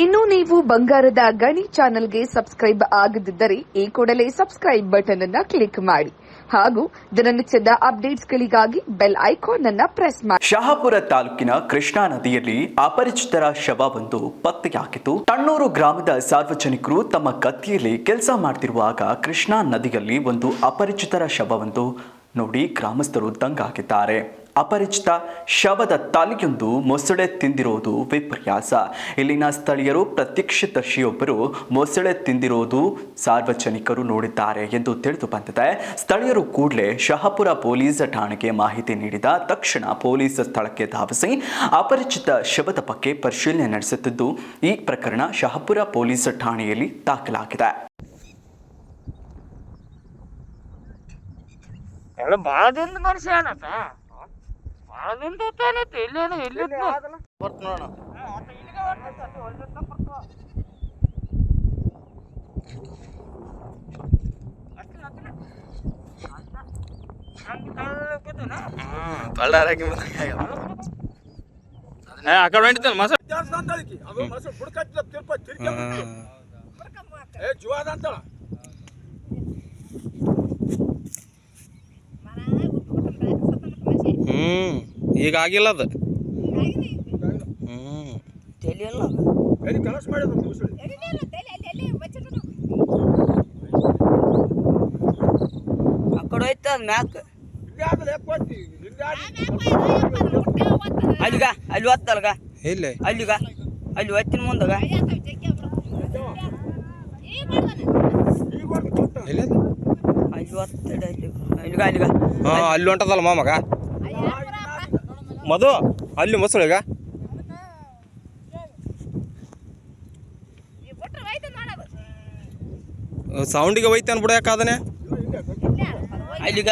ಇನ್ನು ನೀವು ಬಂಗಾರದ ಗಣಿ ಚಾನೆಲ್ಗೆ ಸಬ್ಸ್ಕ್ರೈಬ್ ಆಗದಿದ್ದರೆ ಈ ಕೂಡಲೇ ಸಬ್ಸ್ಕ್ರೈಬ್ ಬಟನ್ ಅನ್ನ ಕ್ಲಿಕ್ ಮಾಡಿ. ಹಾಗೂ ದಿನನಿತ್ಯದ ಅಪ್ಡೇಟ್ಸ್ಗಳಿಗಾಗಿ ಬೆಲ್ ಐಕಾನ್ ಅನ್ನ ಪ್ರೆಸ್ ಮಾಡಿ. ಶಹಾಪುರ ತಾಲೂಕಿನ ಕೃಷ್ಣಾ ನದಿಯಲ್ಲಿ ಅಪರಿಚಿತರ ಶವವೊಂದು ಪತ್ತೆಯಾಗಿತ್ತು. ತಣ್ಣೂರು ಗ್ರಾಮದ ಸಾರ್ವಜನಿಕರು ತಮ್ಮ ಕತ್ತಿಯಲ್ಲಿ ಕೆಲಸ ಮಾಡ್ತಿರುವಾಗ ಕೃಷ್ಣಾ ನದಿಯಲ್ಲಿ ಒಂದು ಅಪರಿಚಿತರ ಶವವೊಂದು ನೋಡಿ ಗ್ರಾಮಸ್ಥರು ದಂಗಾಗಿದ್ದಾರೆ. ಅಪರಿಚಿತ ಶವದ ತಲೆಯೊಂದು ಮೊಸಳೆ ತಿಂದಿರುವುದು ವಿಪರ್ಯಾಸ. ಇಲ್ಲಿನ ಸ್ಥಳೀಯರು ಪ್ರತ್ಯಕ್ಷದರ್ಶಿಯೊಬ್ಬರು ಮೊಸಳೆ ತಿಂದಿರುವುದು ಸಾರ್ವಜನಿಕರು ನೋಡಿದ್ದಾರೆ ಎಂದು ತಿಳಿದು ಬಂದಿದೆ. ಸ್ಥಳೀಯರು ಕೂಡಲೇ ಶಹಾಪುರ ಪೊಲೀಸ್ ಠಾಣೆಗೆ ಮಾಹಿತಿ ನೀಡಿದ ತಕ್ಷಣ ಪೊಲೀಸ್ ಸ್ಥಳಕ್ಕೆ ಧಾವಿಸಿ ಅಪರಿಚಿತ ಶವದ ಬಗ್ಗೆ ಪರಿಶೀಲನೆ ನಡೆಸುತ್ತಿದ್ದು, ಈ ಪ್ರಕರಣ ಶಹಾಪುರ ಪೊಲೀಸ್ ಠಾಣೆಯಲ್ಲಿ ದಾಖಲಾಗಿದೆ. ಎಲ್ಲ ಭಾಳ ದಿನ ಮನುಷ್ಯ ಏನತ್ತ ಭಾಳ ದಿನದ ಇಲ್ಲೇನು ಇಲ್ಲಿ ಬರ್ತ ನೋಡ ಆ ಕಡೆ ಹೊಂಟಿದ್ದಾನೆ ಮಸ ಹ್ಮ್ ಈಗ ಆಗಿಲ್ಲ ಅದು. ಹೋಯ್ತು ಮ್ಯಾಕ್. ಅಲ್ಲಿಗ ಅಲ್ಲಿ ಒತ್ತಲ್ಗ ಇಲ್ಲ ಅಲ್ಲಿಗ? ಅಲ್ಲಿ ಒತ್ತಿನ ಮುಂದಾಗ? ಅಲ್ಲಿ ಒತ್ತಡ ಅಲ್ಲಿ ಅಲ್ಲಿಗ ಅಲ್ಲಿಗ. ಹಾ ಅಲ್ಲಿ ಹೊಂಟದಲ್ಲ ಮಾಮಗ? ಮಧು ಅಲ್ಲಿ ಮೊಸಳಿಗ ಸೌಂಡಿಗೆ ಹೋಯ್ತೇನ್ ಬಿಡ ಯಾಕಾದನೆ ಅಲ್ಲಿಗ?